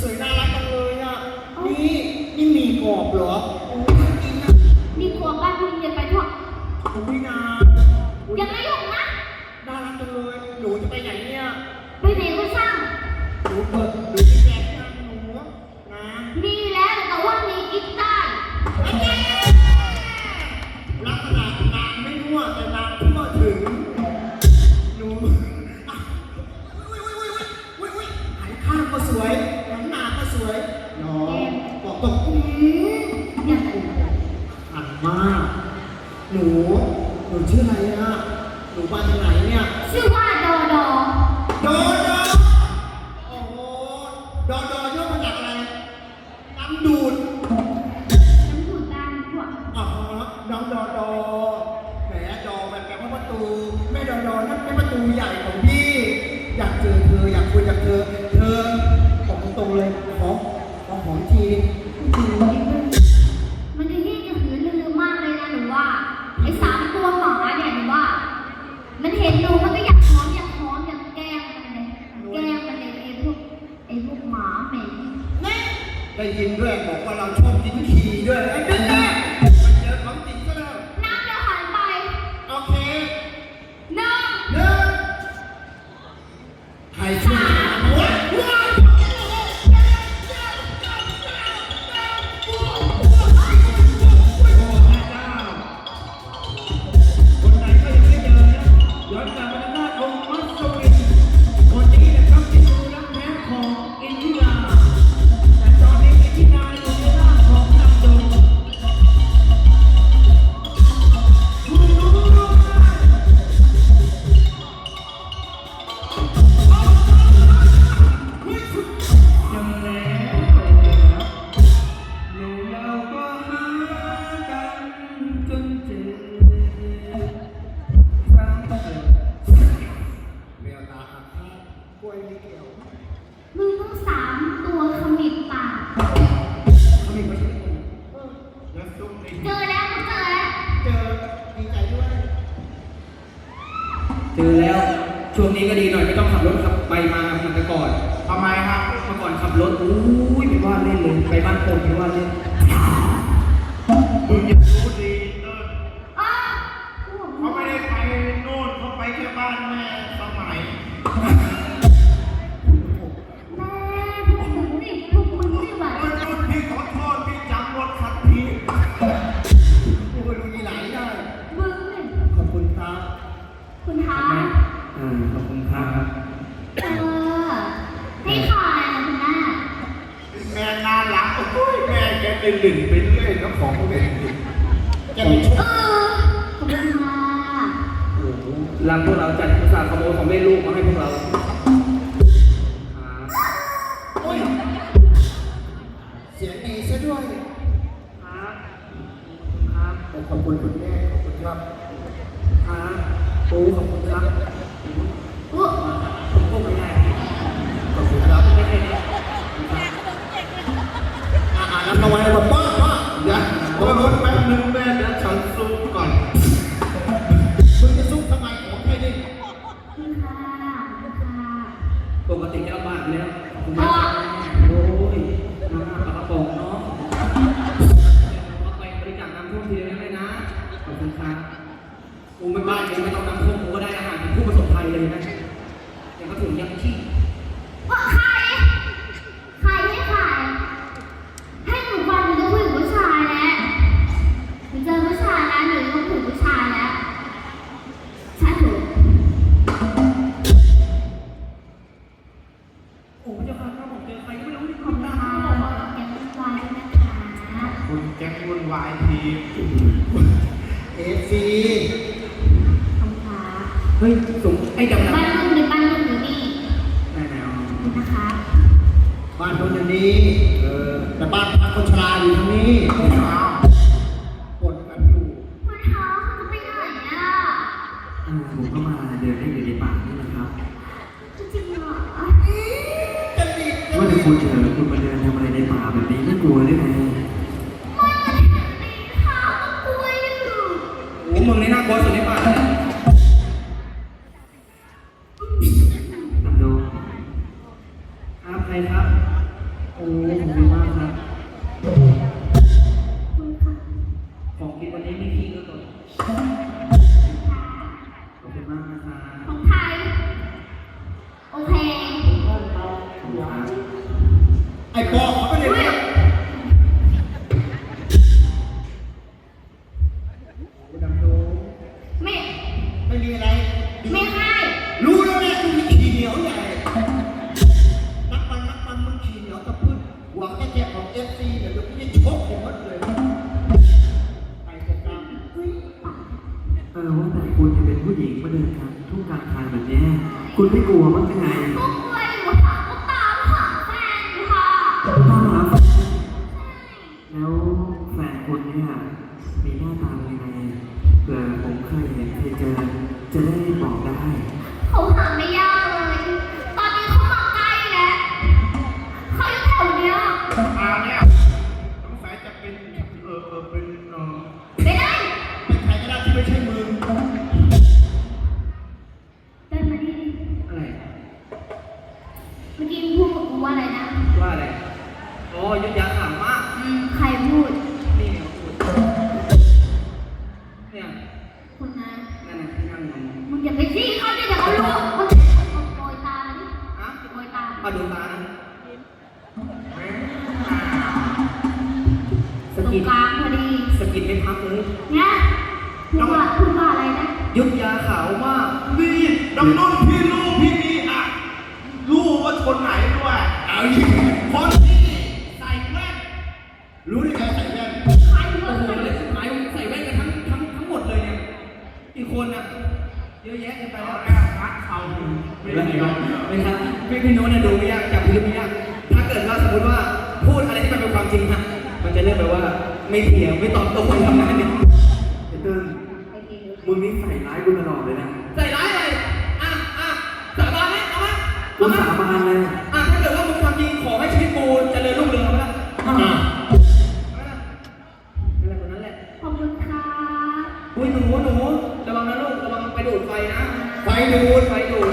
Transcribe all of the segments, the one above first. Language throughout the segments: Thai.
สวยน่ารักจังเลยอะ นี่นี่มีกรอบเหรอโอ้ยจริงอะมีกลับ้านคุณเรียนไปเถอะคุณพี่นาย่งไม่หลงนะ น่ารักจังเลย หนูจะไปไหนเนี่ย ไปไหนก็ช่างหนูเปิดหนู Yeah. ม่เกี่ยวมึงต้องสามตัวขมิบปาก เขามีไม่ใช่คนแล้วซุปในเจอแล้วกูเจอแล้วเจอดีใจด้วยเจอแล้ว ช่วงนี้ก็ดีหน่อยไม่ต้องขับรถขับไปมาขับไปก่อนทำไมครับเมื่อก่อนขับรถอู้ยไปว่าเล่นเลยไปบ้านโป่งไปว่าเล่น เป็นหนึ่งไปเรื่อยแล้วของแม่จะไปชเอมอขอบคุณค่ะโอ้โหรักพวกเราจัดอุตส่าห์ขโมยของเล่นลูกมาให้พวกเราครับโอ้ยเสียงดีซะด้วยครับครับขอบคุณคุณแม่ขอบคุณครับครับโอ้ขอบคุณครับ อ่ารับรางวัลให้ผมป้าป้าเดี๋ยวรถแป๊บนึงแม่เดี๋ยวฉันซุปก่อนมึงจะซุกทำไมของแค่นี้ขอบคุณค่ะขอบคุณค่ะปกติจะลำบากอยู่แล้วขอบคุณมากครับโอ้ยน้ำปลากระป๋องเนาะเอาไปบริจาคน้ำท่วมทีเดียวได้ไหมนะขอบคุณครับกูไม่บ้านกูไม่ต้องน้ำท่วมกูก็ได้อาหารเป็นผู้ประสบภัยเลยนะอย่างก็ถุงยังชี โอ้ยจะฟังครับผมเจอใครก็ไม่รู้ที่ขอบทำคุณได้ค่ะออกมาแกงวายด้วยนะคะคุณแก๊งวุ่นวายทีมเอฟซีขอบคุณค่ะเฮ้ยสูงไอ้ดำบ้านดำลูกหรือบ้านลูกหรือนี่แน่แน่ขอบคุณนะคะบ้านคนอย่างนี้ เออ แต่บ้านพักคนชราอยู่ทางนี้ เออว่าแต่คุณจะเป็นผู้หญิงมาเดินทางทุกการทางแบบนี้คุณไม่กลัวมั้งหรืไงกลัว ดัองนุ่นพี่ลูกพี่มีอะลูกว่าคนไหนด้วยเอาคนที่ใส่แว่นรู้ได้ไงใส่แว่นใครวะใเลยสุดท้ายใส่แว่นกันทั้งทั้งทั้งหมดเลยเนี่ยอีกคนอะเยอะแยะกันไปแล้วอะพักเขาไม่ได้หรอกไม่ครับพี่พี่โน้ตเนี่ยดูไม่ยากจับพี่ลูกไม่ยากถ้าเกิดว่าสมมติว่าพูดอะไรที่มันเป็นความจริงฮะมันจะเรียกไปว่าไม่เถียงไม่ตอบโต้คนทำงานเนี่ยไอ้เติ้ลมึงนี่ใส่ร้ายกูตลอดเลยนะใส่ร้าย มึสาบานเลยอะถ้าเกิดว่ามึงทำจริงขอให้ชีวิตกูเจริญรุ่งเรืองนะอะนั่นแหลนั้นแหละ ขอบคุณค่ะอุ้ยหนูหนูระวังนะลูกระวังไปดูดไฟนะ ไฟดูดไฟดูด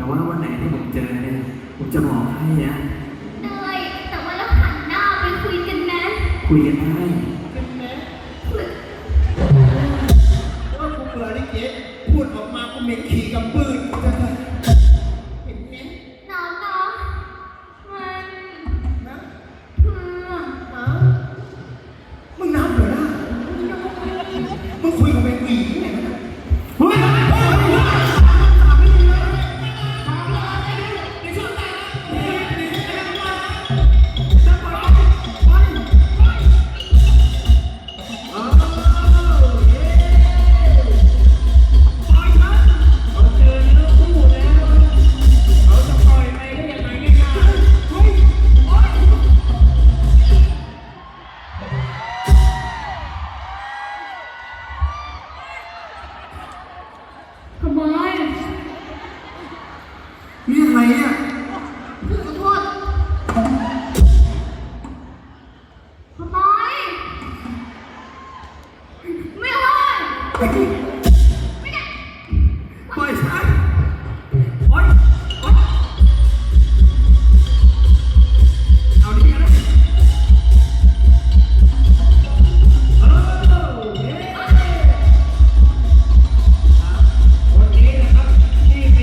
แต่ว่าวันไหนที่ผมเจอเนี่ยผมจะบอกให้นะ เนยแต่ว่าเราหันหน้าไปคุยกันนะ คุยกันได้ Amém.